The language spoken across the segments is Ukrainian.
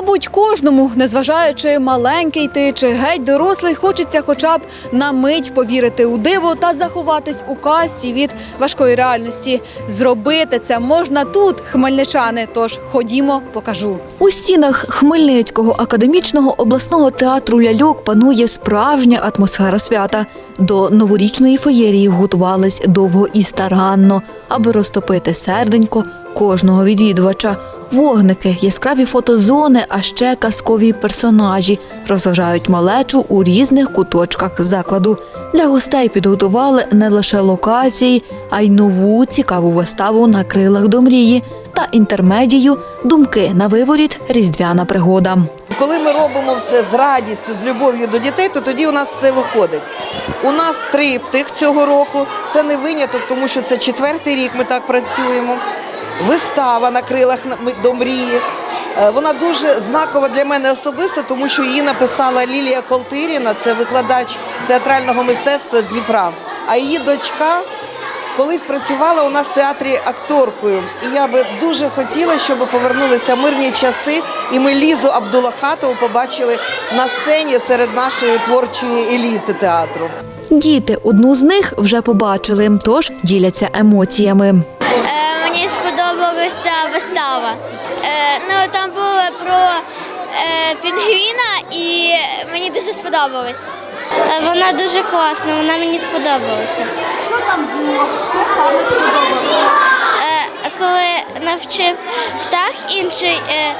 Мабуть, кожному, незважаючи маленький ти чи геть дорослий, хочеться хоча б на мить повірити у диво та заховатись у касті від важкої реальності. Зробити це можна тут, хмельничани. Тож ходімо, покажу. У стінах Хмельницького академічного обласного театру ляльок панує справжня атмосфера свята. До новорічної феєрії готувались довго і старанно, аби розтопити серденько кожного відвідувача. Вогники, яскраві фотозони, а ще казкові персонажі розважають малечу у різних куточках закладу. Для гостей підготували не лише локації, а й нову цікаву виставу на крилах до мрії та інтермедію Думки на виворіт Різдвяна пригода. Коли ми робимо все з радістю, з любов'ю до дітей, то тоді у нас все виходить. У нас триптих цього року. Це не виняток, тому що це четвертий рік ми так працюємо. Вистава на крилах до мрії. Е, Вона дуже знакова для мене особисто, тому що її написала Лілія Колтиріна, це викладач театрального мистецтва з Дніпра. А її дочка колись працювала у нас в театрі акторкою. І я би дуже хотіла, щоб повернулися мирні часи, і ми Лізу Абдулахатову побачили на сцені серед нашої творчої еліти театру. Діти одну з них вже побачили, тож діляться емоціями. Е, мені сподобалася вистава. Е, ну, там було про е, пінгвіна і мені дуже сподобалось. Е, вона дуже класна, вона мені сподобалася. Що там було? Що саме сподобалося? Е, коли навчив птах інший е,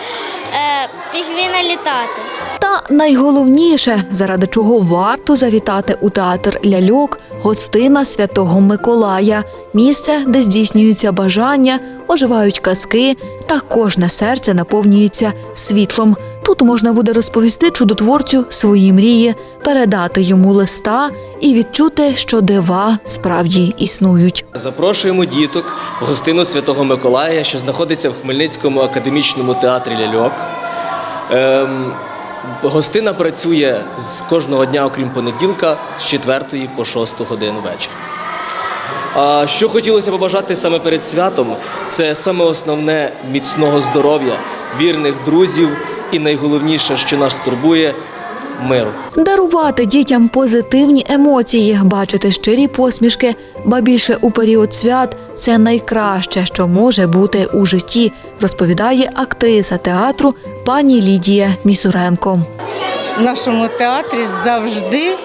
е, пінгвіна літати. Та найголовніше, заради чого варто завітати у театр ляльок, гостина Святого Миколая, місце, де здійснюються бажання, оживають казки, та кожне серце наповнюється світлом. Тут можна буде розповісти чудотворцю свої мрії, передати йому листа і відчути, що дива справді існують. Запрошуємо діток в гостину Святого Миколая, що знаходиться в Хмельницькому академічному театрі ляльок. Ем, гостина працює з кожного дня, окрім понеділка, з 4 по 6 годину вечора. А що хотілося побажати саме перед святом, це саме основне міцного здоров'я, вірних друзів і найголовніше, що нас турбує миру. Дарувати дітям позитивні емоції, бачити щирі посмішки, ба більше у період свят це найкраще, що може бути у житті, розповідає актриса театру пані Лідія Місуренко. в нашому театрі завжди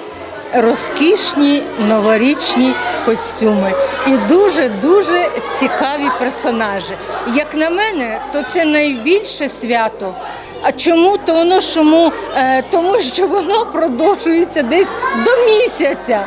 розкішні новорічні костюми і дуже дуже цікаві персонажі. Як на мене, то це найбільше свято. А чому? То воно чому? Е, тому що воно продовжується десь до місяця.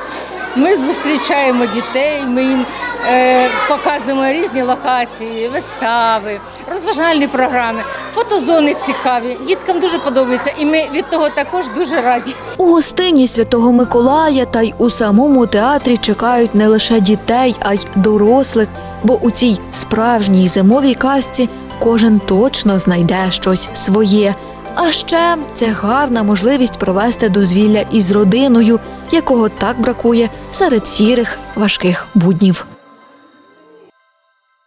Ми зустрічаємо дітей, ми їм е, показуємо різні локації, вистави, розважальні програми, фотозони цікаві. Діткам дуже подобається, і ми від того також дуже раді. У гостині Святого Миколая та й у самому театрі чекають не лише дітей, а й дорослих, бо у цій справжній зимовій казці кожен точно знайде щось своє. А ще це гарна можливість провести дозвілля із родиною, якого так бракує серед сірих важких буднів.